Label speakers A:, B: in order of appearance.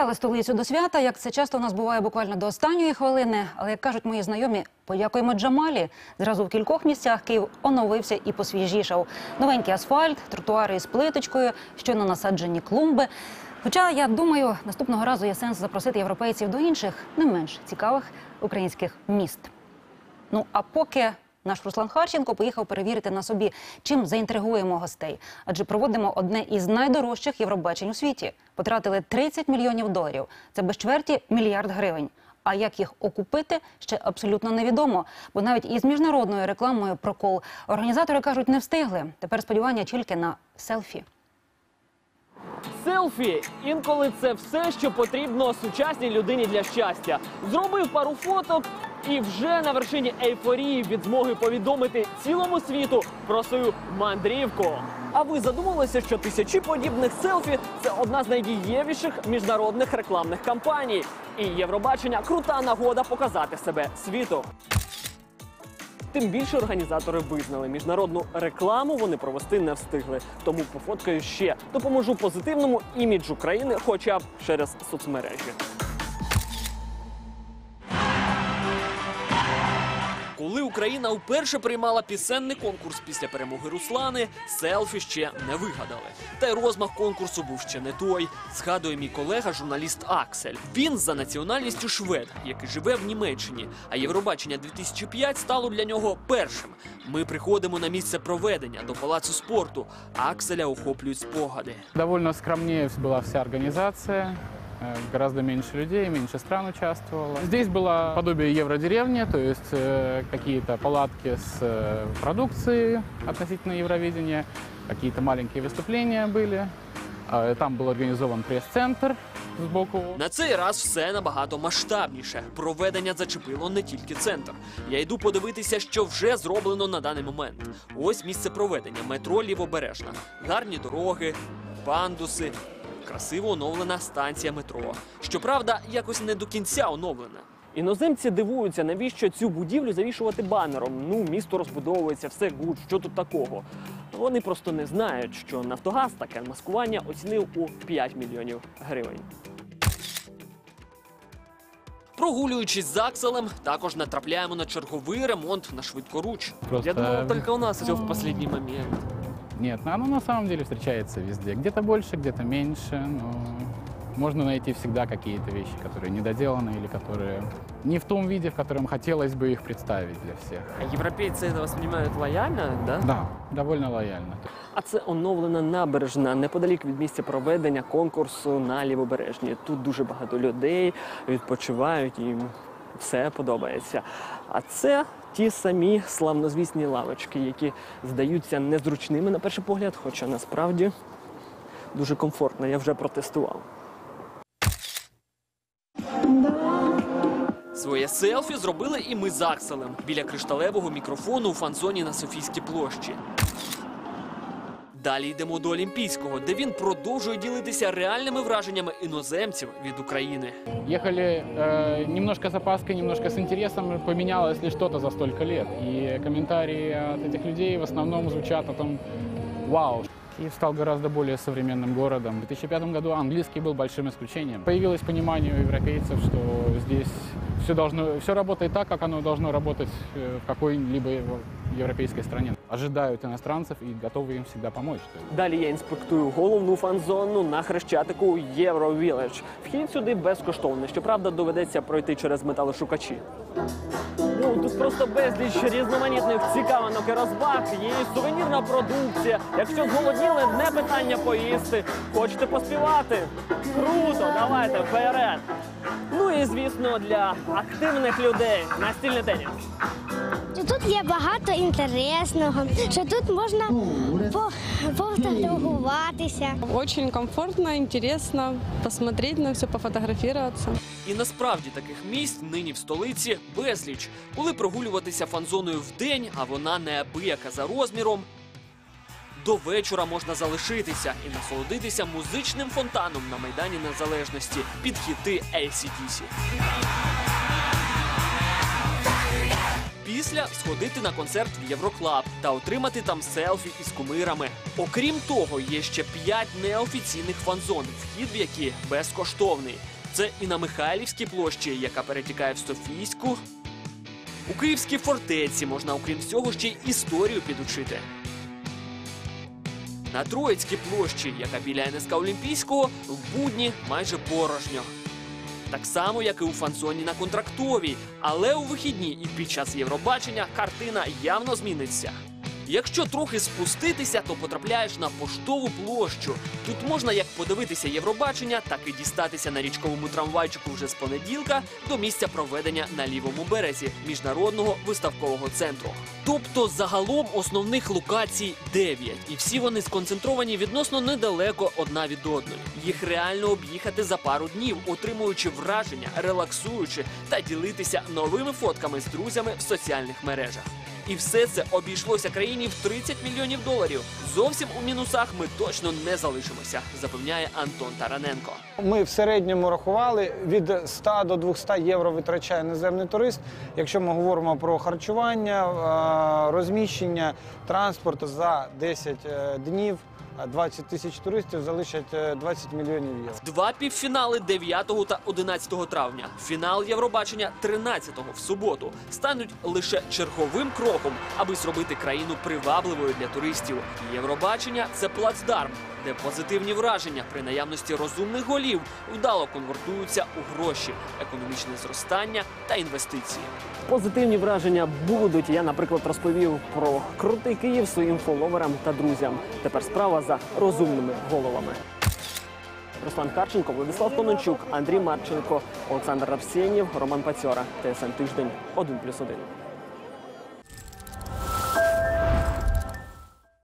A: Зібрали столицю до свята, як це часто у нас буває буквально до останньої хвилини. Але як кажуть мої знайомі, подякуємо Джамалі. Зразу в кількох місцях Київ оновився і посвіжішав. Новенький асфальт, тротуари із плиточкою, щойно насаджені клумби. Хоча я думаю, наступного разу є сенс запросити європейців до інших, не менш цікавих українських міст. Ну а поки наш Руслан Харченко поїхав перевірити на собі, чим заінтригуємо гостей. Адже проводимо одне із найдорожчих Євробачень у світі. Потратили 30 мільйонів доларів. Це без чверті мільярд гривень. А як їх окупити, ще абсолютно невідомо. Бо навіть із міжнародною рекламою прокол організатори кажуть, не встигли. Тепер сподівання тільки на селфі.
B: Селфі інколи це все, що потрібно сучасній людині для щастя. Зробив пару фоток і вже на вершині ейфорії від змоги повідомити цілому світу про свою мандрівку. А ви задумалися, що тисячі подібних селфі це одна з найдієвіших міжнародних рекламних кампаній. І Євробачення крута нагода показати себе світу. Тим більше організатори визнали, міжнародну рекламу вони провести не встигли. Тому пофоткаю ще допоможу позитивному іміджу країни, хоча б через соцмережі. Україна вперше приймала пісенний конкурс після перемоги Руслани, селфі ще не вигадали. Та й розмах конкурсу був ще не той. Згадує мій колега, журналіст Аксель. Він за національністю швед, який живе в Німеччині. А Євробачення 2005 стало для нього першим. Ми приходимо на місце проведення до палацу спорту. Акселя охоплюють спогади.
C: Довольно скромнее была вся организация. э, Гораздо меньше людей, меньше стран участвовало. Здесь было подобие евродеревни, то есть э, какие-то палатки с э, продукцией относительно Евровидения, какие-то маленькие выступления были. Э, Там был организован пресс-центр сбоку.
B: На цей раз все набагато масштабніше. Проведення зачепило не тільки центр. Я йду подивитися, що вже зроблено на даний момент. Ось місце проведення метро Лівобережна. Гарні дороги, пандуси, красиво оновлена станція метро. Щоправда, якось не до кінця оновлена. Іноземці дивуються, навіщо цю будівлю завішувати банером. Ну, місто розбудовується, все гуд, що тут такого. Вони просто не знають, що Нафтогаз таке маскування оцінив у 5 мільйонів гривень. Прогулюючись з Акселем, також натрапляємо на черговий ремонт на швидкоруч.
C: Просто-
B: Я думав, тільки у нас все в останній момент.
C: Нет, ну, оно на самом деле встречается везде. Где-то больше, где-то меньше, но можно найти всегда какие-то вещи, которые недоделаны или которые не в том виде, в котором хотелось бы их представить для всех.
B: Європейці це восприймають лояльно, да?
C: Да, довольно лояльно.
B: А це оновлена набережна неподалік від місця проведення конкурсу на лівобережні. Тут дуже багато людей відпочивають, їм все подобається. А це ті самі славнозвісні лавочки, які здаються незручними на перший погляд, хоча насправді дуже комфортно. Я вже протестував. Своє селфі зробили і ми з Акселем біля кришталевого мікрофону у фан-зоні на Софійській площі. Далі йдемо до Олімпійського, де він продовжує ділитися реальними враженнями іноземців від України.
C: Ехали э, немножко с опаской, немножко с интересом, поменялось ли что-то за столько лет. И комментарии от этих людей в основном звучат о том, вау, Киев стал гораздо более современным городом. В 2005 году английский был большим исключением. Появилось понимание у европейцев, что здесь все, должно, все работает так, как оно должно работать э, в какой-либо ево- европейской стране. Ожидают иностранцев и готовы им всегда помочь.
B: Далі я інспектую головну фан-зону на хрещатику Євровіледж. Вхід сюди безкоштовний. Щоправда, доведеться пройти через металошукачі. Ну, тут просто безліч різноманітних цікавинок і розваг, є і сувенірна продукція. Якщо зголодніли, не питання поїсти. Хочете поспівати? Круто, давайте вперед. Ну і звісно, для активних людей настільний теніс.
D: Що Тут є багато інтересного, що тут можна по- пофотографуватися.
E: Очень комфортно, интересно посмотреть на все, пофотографироваться.
B: І насправді таких місць нині в столиці безліч. Коли прогулюватися фан-зоною вдень, а вона неабияка за розміром. До вечора можна залишитися і насолодитися музичним фонтаном на Майдані Незалежності під хіти ACDC. Після сходити на концерт в Євроклаб, та отримати там селфі із кумирами. Окрім того, є ще п'ять неофіційних фан-зон, вхід в які безкоштовний. Це і на Михайлівській площі, яка перетікає в Софійську. У Київській фортеці можна, окрім всього, ще й історію підучити. На Троїцькій площі, яка біля НСК Олімпійського, в будні майже порожньо. Так само, як і у фанзоні на контрактовій, але у вихідні і під час Євробачення картина явно зміниться. Якщо трохи спуститися, то потрапляєш на поштову площу. Тут можна як подивитися Євробачення, так і дістатися на річковому трамвайчику вже з понеділка до місця проведення на лівому березі міжнародного виставкового центру. Тобто загалом основних локацій 9, і всі вони сконцентровані відносно недалеко одна від одної. Їх реально об'їхати за пару днів, отримуючи враження, релаксуючи та ділитися новими фотками з друзями в соціальних мережах. І все це обійшлося країні в 30 мільйонів доларів. Зовсім у мінусах ми точно не залишимося, запевняє Антон Тараненко.
F: Ми в середньому рахували від 100 до 200 євро витрачає іноземний турист. Якщо ми говоримо про харчування, розміщення, транспорт за 10 е, днів, 20 тисяч туристів залишать е, 20 мільйонів євро.
B: Два півфінали 9 та 11 травня. Фінал Євробачення 13 в суботу стануть лише черговим кроком, аби зробити країну привабливою для туристів. Євробачення це плацдарм, де позитивні враження при наявності розумних голів вдало конвертуються у гроші, економічне зростання та інвестиції. Позитивні враження будуть. Я, наприклад, розповів про крутий Київ своїм фоловерам та друзям. Тепер справа за розумними головами. Руслан Харченко, Владислав Конончук, Андрій Марченко, Олександр Арсенєв, Роман Пацьора. ТСН Тиждень 1+,1.